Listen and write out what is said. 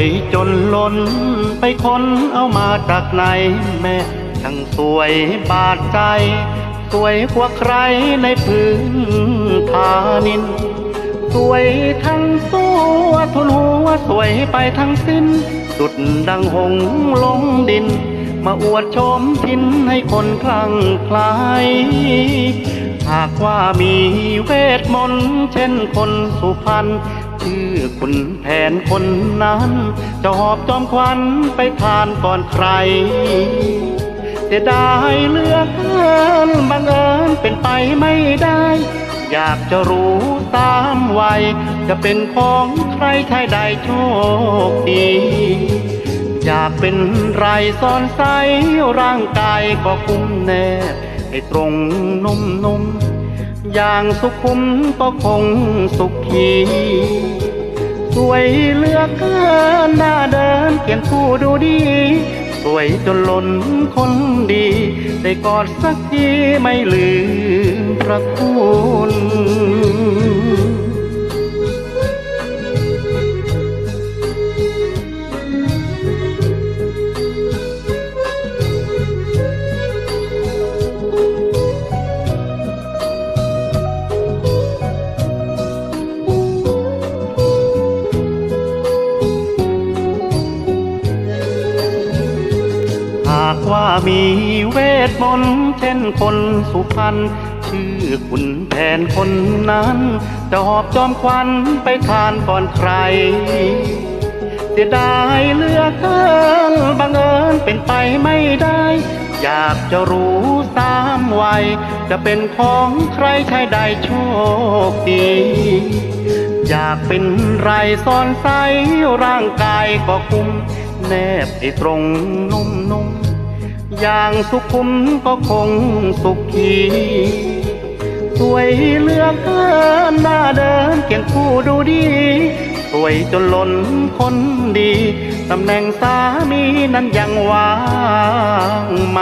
ยจนล้น ไปค้นเอามาจากไหนแม่ช่างสวยบาดใจ สวยกว่าใครในพื้นทานิน สวยทั้งตัวทุนหัวสวยไปทั้งสิ้น สุดดังหงลงดิน มาอวดชมทินให้คนคลั่งคลายหากว่ามีเวทมนต์เช่นคนสุพรรณ ชื่อคุณแผนคนนั้นจะหอบจอมควันไปทานก่อนใครเสียดายเลือกเกินบังเอิญเป็นไปไม่ได้ อยากจะรู้ตามวัยจะเป็นของใครใครได้โชคดีอยากเป็นไรซ่อนใสร่างกายก็คุ้มแน่ให้ตรงนุ่มนุ่ม อย่างสุขุมก็คงสุขี สวยเลือกเกินหน้าเดินเขียนคู่ดูดี สวยจนล้นคนดี ได้กอดสักทีไม่ลืมพระคุณ ว่ามีเวทมนต์เช่นคนสุพรรณชื่อคุณแผนคนนั้นจะหอบจอมควันไปทานก่อนใคร เสียดายเลือกเกินบังเอิญเป็นไปไม่ได้ อยากจะรู้ตามวัย จะเป็นของใครใครได้โชคดีอยากเป็นไรซ่อนใสร่างกายก็คุ้มแนบไอ้ตรงนุ่มนุ่ม อย่างสุขุมก็คงสุขีสวยเลือกเกินหน้าเดินเกียงคู่ดูดี สวยจนล้นคนดีตำแหน่งสามีนั้นยังว่างไหม